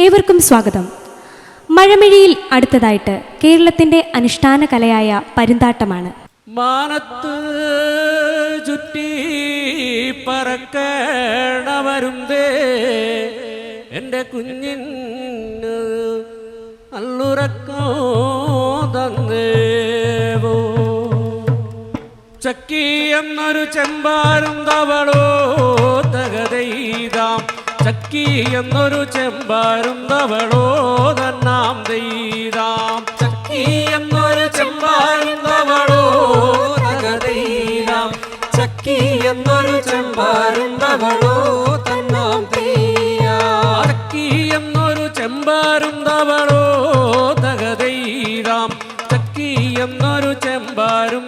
ഏവർക്കും സ്വാഗതം. മഴമിഴിയിൽ അടുത്തതായിട്ട് കേരളത്തിന്റെ അനുഷ്ഠാന കലയായ പരുന്താട്ടമാണ്. മാനത്ത് ചുറ്റി പറക്കണവരുന്തേ എന്റെ കുഞ്ഞിന് അല്ലുറക്കോ തന്നേവോ? ചക്കി എന്നൊരു ചെമ്പാരും തവളോ തകതെയ്താം. ചക്കി എന്നൊരു ചെമ്പാരും തവളോ തന്നാം തെയ്താം ചക്കി എന്നൊരു ചെമ്പാരും ചക്കി എന്നൊരു ചെമ്പാരും തവളോ തന്നാം തെയ്യാം ചക്കി എന്നൊരു ചെമ്പാരും തകതെയ്താം ചക്കി എന്നൊരു ചെമ്പാരും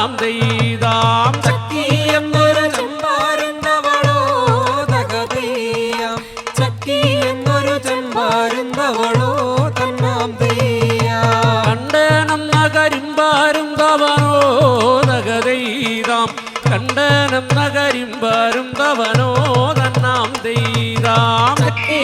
തന്നാം ദൈതാം ചക്കി എന്നൊരു ചെമ്പാരും തവളോ തകതെയ്യാം ചക്കി എന്നൊരു ചെമ്പാരും തന്നാം ദൈയാം. കണ്ടനം കരിമ്പാരും തകതീതാം. കണ്ടനം കണ്ടേനെന്ന തന്നാം ദൈതാം. ചക്കി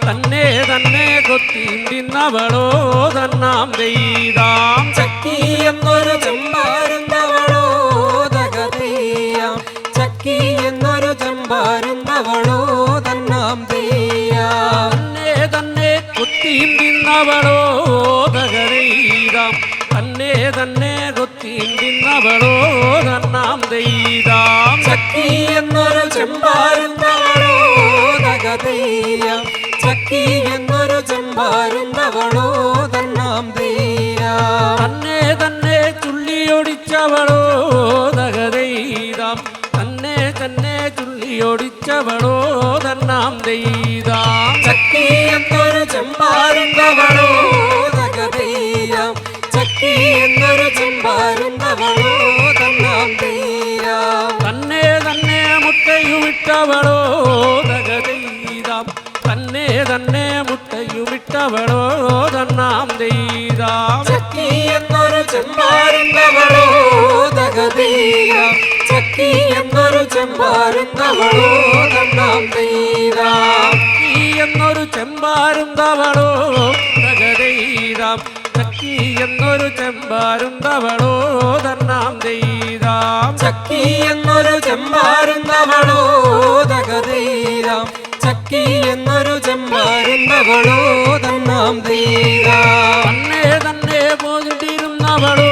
തന്നെ തന്നെ കൊത്തിയും തിന്നവളോ തന്നാം ചെയ്താം ചക്കി എന്നൊരു ചെമ്പാരുന്നവളോ തവളോ ചക്കി എന്നൊരു ചെമ്പാരുന്നവളോ തന്നാം തെയ്യാം തന്നെ തന്നെ കൊത്തിയും തിന്നവളോ തന്നെ തന്നെ കൊത്തിയും തിന്നവളോ തന്നാം ചെയ്താം ചക്കി എന്നൊരു ചെമ്പാരുന്നവളോ തവളോ തകതെയ്യാം ചക്കി എന്നൊരു ചെമ്പാരുന്നവളോ തന്നാം തെയ്യാം തന്നെ തന്നെ ചുള്ളിയൊടിച്ചവളോ? തകതെയ്താം തന്നെ തന്നെ ചുള്ളിയൊടിച്ചവളോ? തന്നാം തെയ്താം ചക്കി എന്നൊരു ചെമ്പാരുന്നവളോ തകതെയ്യാം ചക്കി എന്നൊരു ചെമ്പാരുന്നവളോ തന്നാം തെയ്യാം തന്നെ തന്നെ മുട്ടയുമിട്ടവളോ? തകതെയ്താം തന്നെ മുട്ടയുമിട്ടവളോ തന്നാം തെയ്താം ചക്കി എന്നൊരു ചെമ്പാരും തവളോ ചക്കി എന്നൊരു ചെമ്പാരും തവളോ തന്നാം ചക്കി എന്നൊരു ചെമ്പാരും തകതീരാം ചക്കി എന്നൊരു ചെമ്പാരും തന്നാം തെയ്താം ചക്കി എന്നൊരു ചെമ്പാരും തവളോ ചക്കി എന്നൊരു തവളോ തന്നാം തെയ്താം തന്നെ തന്നെ പോതിട്ടിരുന്നവളോ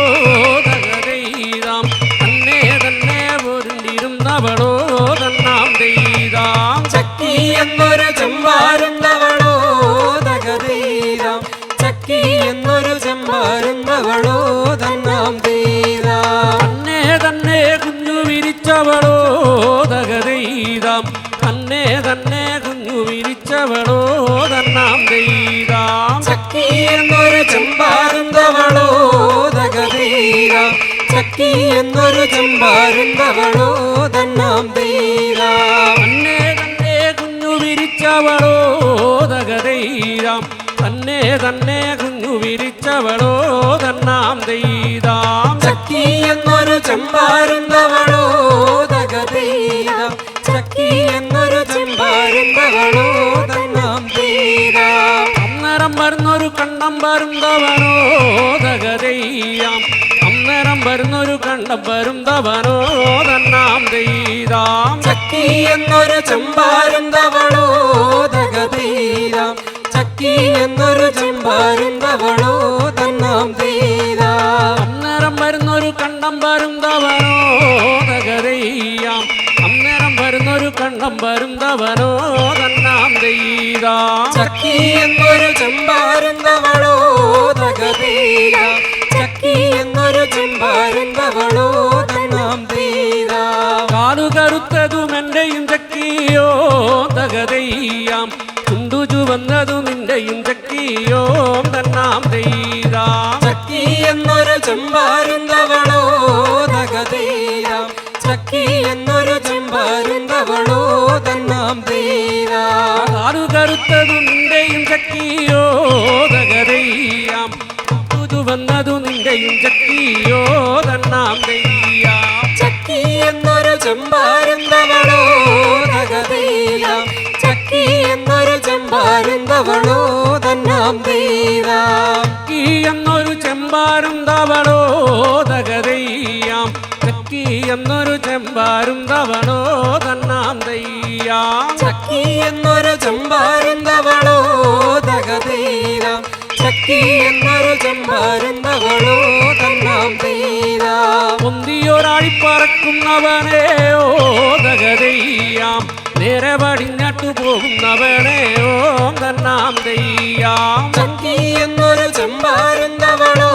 ചക്കി എന്നൊരു ചെമ്പാരുന്നവളോ തന്നാം തെയ്താം തന്നെ തന്നെ കുഞ്ഞു വിരിച്ചവളോ തകതെയ്താം. തന്നെ തന്നെ കുഞ്ഞു വിരിച്ചവളോ തന്നാം തെയ്താം ചക്കി എന്നൊരു ചെമ്പാരുന്നവളോ തകതെയ്താം. ചക്കി എന്നൊരു ചെമ്പാരും തവളോ തന്നാം തെയ്താം അന്നരം വരുന്നൊരു കണ്ണം വരുന്നവനോ തകതെയ്യാം. അന്നേരം വരുന്നൊരു കണ്ണം തവണോ തന്നാം തെയ്താം ചക്കി എന്നൊരു ചെമ്പാരും തവളോ തകതീരാം ചക്കി എന്നൊരു ചെമ്പാരും തവളോ തന്നാം തെയ്താം അന്നേരം വരുന്നൊരു കണ്ണം തവണോ തകതീയാം അന്നേരം വരുന്നൊരു കണ്ണം തവണോ തന്നാം തെയ്താം ചക്കി എന്നൊരു ചെമ്പാരും തവളോ തകതെയ്യാം ചെമ്പാരും തവളോ തന്നാം തെയ്താം കാടുകറുത്തതും എന്റെയും ചക്കിയോ തകതയ്യാം. ചുണ്ടു ചുവന്നതും നിന്റെയും ചക്കിയോ തന്നാം തെയ്താം ചക്കി എന്നൊരു ചെമ്പാരുന്നവളോ തകതീരാം ചക്കി എന്നൊരു ചെമ്പാരുന്നവളോ തന്നാം തീരാം കാടുകറുത്തതും നിന്റെയും ചക്കിയോ തകതയ്യാം ചുണ്ടു ചുവന്നതു നിന്റെയും ചക്കിയോ തന്നാം തെയ്യാം ചക്കി എന്നൊരു ചെമ്പാരുന്നവളോ തകതീരാം ചക്കി എന്നൊരു ചെമ്പാരുന്നവളോ തന്നാം തീരാം ചക്കി എന്നൊരു ചെമ്പാരും തവളോ തകതയ്യാം ചക്കി എന്നൊരു ചെമ്പാരും തവളോ തന്നാം തെയ്യാം ചക്കി എന്നൊരു ചെമ്പാരുന്നവളോ തകതീരാം ചക്കി എന്നൊരു ചെമ്പാരുന്നവളോ തന്നാം തീരാം പൊന്തിയൊരാളിപ്പറക്കുന്നവനെ ഓ തകതയ്യാം നേരെ പടിഞ്ഞാട്ടു പോകുന്നവനെ ഓം തന്നാം തെയ്യാം ചക്കി എന്നൊരു ചെമ്പാരുന്നവളോ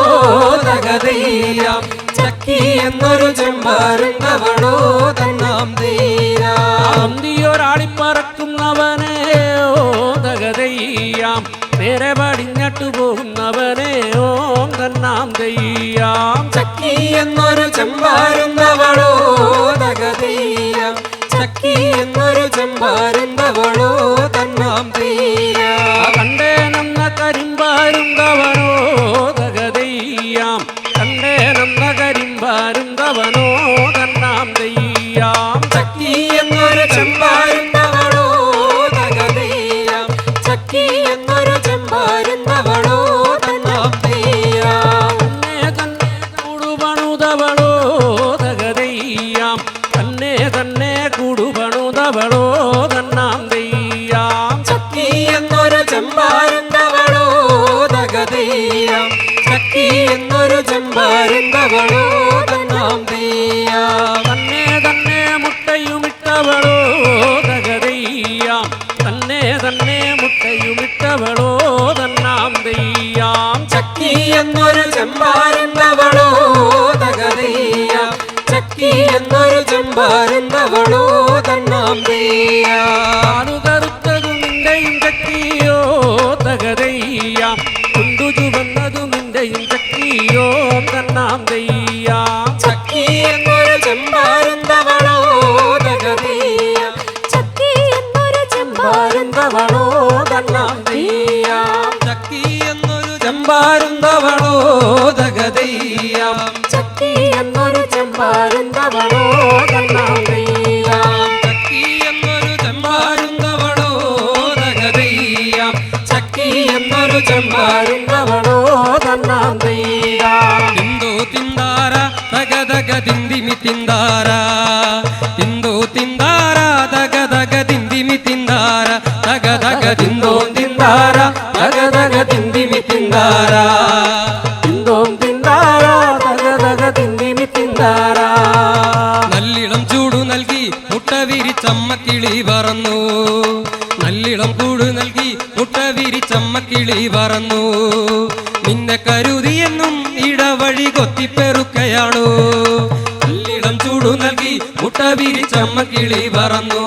തകതെയ്യാം ചക്കി എന്നൊരു ചെമ്പാരുന്നവളോ തന്നാം തീരാം പൊന്തിയൊരാളിപ്പറക്കുന്നവനെ ഓ തകതയ്യാം പടിഞ്ഞട്ടു പടിഞ്ഞാട്ടു പോകുന്നവനെ ഓം തന്നാം തെയ്യാം. ചക്കി എന്നൊരു ചെമ്പാരുന്നവളോ തകതീരാം. ചക്കി എന്നൊരു ചെമ്പാരുന്നവളോ തന്നാം തീരാം എന്നൊരു ചെമ്പാരുന്നവളോ തന്നാം തന്നെ തന്നെ മുട്ടയുമിട്ടവളോ തകതയ്യാം തന്നെ തന്നെ മുട്ടയുമിട്ടവളോ തന്നാം തെയ്യാം ചക്കി എന്നൊരു ചെമ്പാരുന്നവളോ തകതീരാം ചക്കി എന്നൊരു ചെമ്പാരുന്നവളോ തന്നാം തീരാം ആളുകറുത്തതു നിന്റെയും ചക്കിയോ തകതയ്യാം കൊണ്ടു ചുവന്നതു ചക്കിയോ തെയ്യാം. ചക്കി എന്നൊരു ചെമ്പാരുന്നവളോ തകതീരാം ചക്കി എന്നൊരു തീരാം ചക്കി എന്നൊരു ചെമ്പാരുന്തവളോ തകതയ്യാം ചക്കി എന്നൊരു തീരാം ತಿಂದಾರ ತಿಂದು ತಿಂದಾರ ದಗ ದಗ ದಿಂದಿಮಿ ತಿಂದಾರ ತಗ ದಗ ತಿಂದು ತಿಂದಾರ ತಗ ದಗ ದಿಂದಿಮಿ ತಿಂದಾರ തിന്തോം തിന്താരാ തക തക തിന്തിമി തിന്താരാ നല്ലിളം ചൂടു നൽകി മുട്ട വിരിച്ചമ്മ കിളി പറന്നു നല്ലിളം കൂട് നൽകി മുട്ട വിരിച്ചമ്മ കിളി പറന്നു നിന്നെ കരുതിയെന്നും ഇടവഴി കൊത്തിപ്പെറുക്കയാണോ ചൂടു നൽകി മുട്ട വിരിച്ചമ്മ കിളി പറന്നു.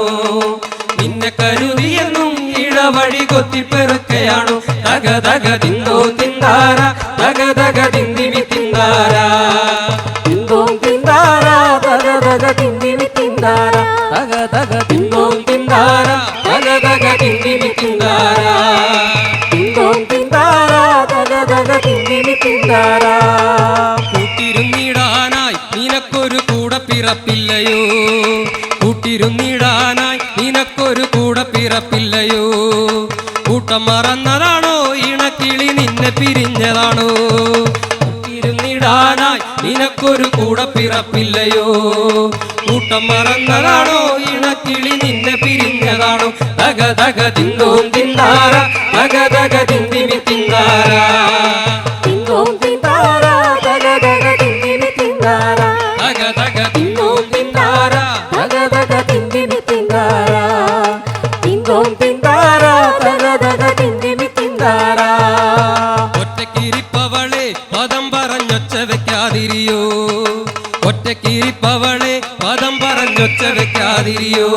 നിന്നെ കരുതിയെന്നും ഇടവഴി കൊത്തിപ്പെറുക്കയാണോ തക തക തിന്തോ തിന്താര തക തക തിന്തിവി തിന്താരാ കൂടെ പിറപ്പില്ലയോ? കൂട്ടം മറന്നതാണോ? ഇണക്കിളി നിന്നെ പിരിഞ്ഞതാണോ? ഇരുന്നിടാനായി നിനക്കൊരു കൂടെ പിറപ്പില്ലയോ? കൂട്ടം മറന്നതാണോ? ഇണക്കിളി നിന്നെ പിരിഞ്ഞതാണോ? തക തക തിന്തോം തിന്നാറ. തക തക വെക്കാതിരിയോ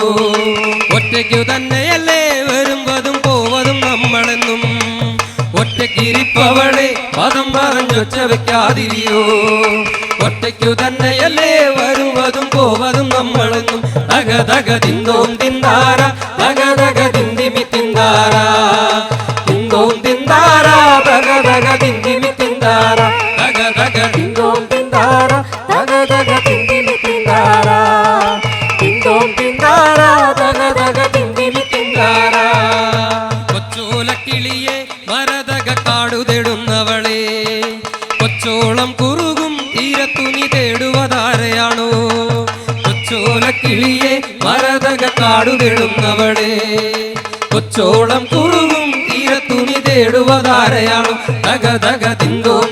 ഒറ്റയ്ക്കു തന്നെയല്ലേ വരുമ്പതും പോവതും നമ്മളെന്നും. ഒറ്റയ്ക്കിരിപ്പവളെ പദം പറഞ്ഞൊച്ച വെക്കാതിരിയോ. ഒറ്റയ്ക്കു തന്നെയല്ലേ വരുവതും പോവതും നമ്മളെന്നും. തക തക തിന്തോം തിന്താര കൊച്ചോലക്കിളിയെ മരതക കാടു തേടുന്നവളെ കൊച്ചോളം കുറുകും തീരത്തുണി തേടുവതാരയാണോ. തക തക തിന്തോം